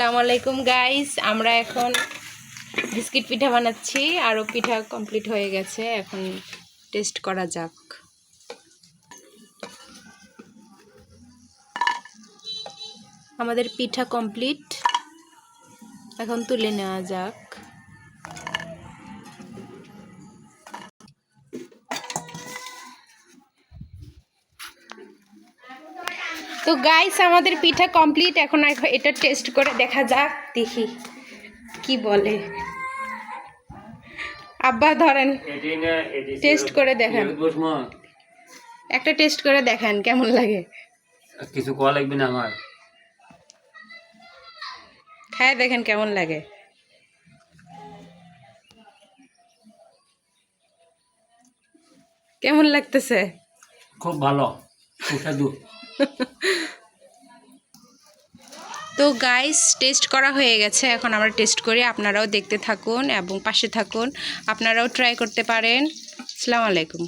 আসসালামু আলাইকুম গাইস আমরা এখন বিস্কিট পিঠা বানাচ্ছি আরও পিঠা কমপ্লিট হয়ে গেছে। এখন টেস্ট করা যাক। আমাদের পিঠা কমপ্লিট এখন তুলে নেওয়া যাক। তো গাইস আমাদের পিঠা কমপ্লিট এখন এটা টেস্ট করে দেখা যাক দেখি কি বলে। আব্বা ধরেন টেস্ট করে দেখেন। একটা টেস্ট করে দেখেন কেমন লাগে? কিছু কোয়া লাগবে না আমার। খায় দেখেন কেমন লাগে। কেমন লাগতেছে? খুব ভালো সুস্বাদু। তো গাইস টেস্ট করা হয়ে গেছে। এখন আমরা টেস্ট করি। আপনারাও দেখতে থাকুন এবং পাশে থাকুন। আপনারাও ট্রাই করতে পারেন। আসসালামু আলাইকুম।